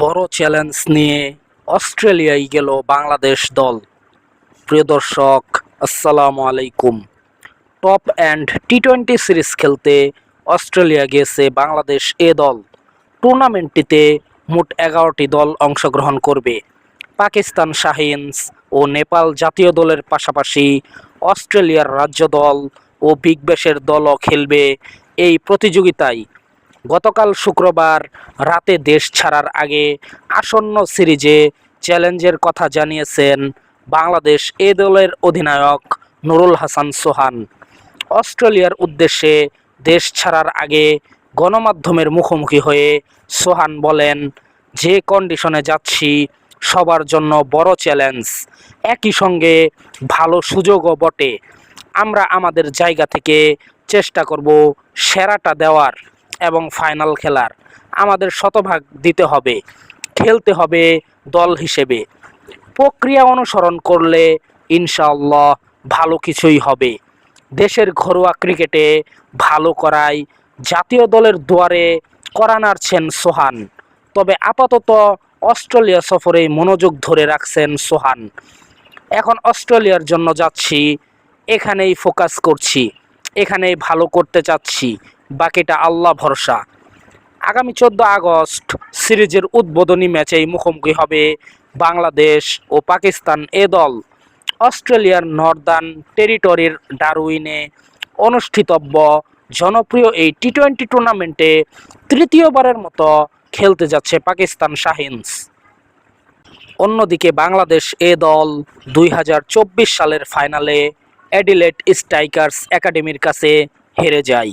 বড় চ্যালেঞ্জ নিয়ে অস্ট্রেলিয়ায় গেল বাংলাদেশ দল। প্রিয় দর্শক, আসসালামু আলাইকুম। Top and T twenty series খেলতে অস্ট্রেলিয়া গিয়েছে বাংলাদেশ এ দল। টুর্নামেন্টটিতে মোট এগারোটি দল অংশগ্রহণ করবে। পাকিস্তান শাহিনস ও নেপাল জাতীয় দলের পাশাপাশি অস্ট্রেলিয়ার রাজ্য দল ও বিগ ব্যাশের দলও খেলবে এই প্রতিযোগিতায়। গতকাল শুক্রবার রাতে দেশ ছাড়ার আগে আসন্ন সিরিজে চ্যালেঞ্জের কথা জানিয়েছেন বাংলাদেশ এ দলের অধিনায়ক নুরুল হাসান সোহান। অস্ট্রেলিয়ার উদ্দেশ্যে দেশ ছাড়ার আগে গণমাধ্যমের মুখোমুখি হয়ে সোহান বলেন, যে কন্ডিশনে যাচ্ছি, সবার জন্য বড় চ্যালেঞ্জ। একই সঙ্গে ভালো সুযোগও বটে। আমরা আমাদের জায়গা থেকে চেষ্টা করব সেরাটা দেওয়ার। এবং ফাইনাল খেলার আমাদের শতভাগ দিতে হবে, খেলতে হবে দল হিসেবে। প্রক্রিয়া অনুসরণ করলে ইনশাল্লাহ ভালো কিছুই হবে। দেশের ঘরোয়া ক্রিকেটে ভালো করায় জাতীয় দলের দুয়ারে করা নাড়ছেন সোহান। তবে আপাতত অস্ট্রেলিয়া সফরে মনোযোগ ধরে রাখছেন সোহান। এখন অস্ট্রেলিয়ার জন্য যাচ্ছি, এখানেই ফোকাস করছি, এখানেই ভালো করতে চাচ্ছি। বাকিটা আল্লাহ ভরসা। আগামী চোদ্দ আগস্ট সিরিজের উদ্বোধনী ম্যাচেই মুখোমুখি হবে বাংলাদেশ ও পাকিস্তান এ দল। অস্ট্রেলিয়ার নর্দার্ন টেরিটরির ডারউইনে অনুষ্ঠিতব্য জনপ্রিয় এই টি টোয়েন্টি টুর্নামেন্টে তৃতীয়বারের মতো খেলতে যাচ্ছে পাকিস্তান শাহিনস। অন্যদিকে বাংলাদেশ এ দল দুই হাজার চব্বিশ সালের ফাইনালে অ্যাডিলেট স্ট্রাইকার্স একাডেমির কাছে হেরে যায়।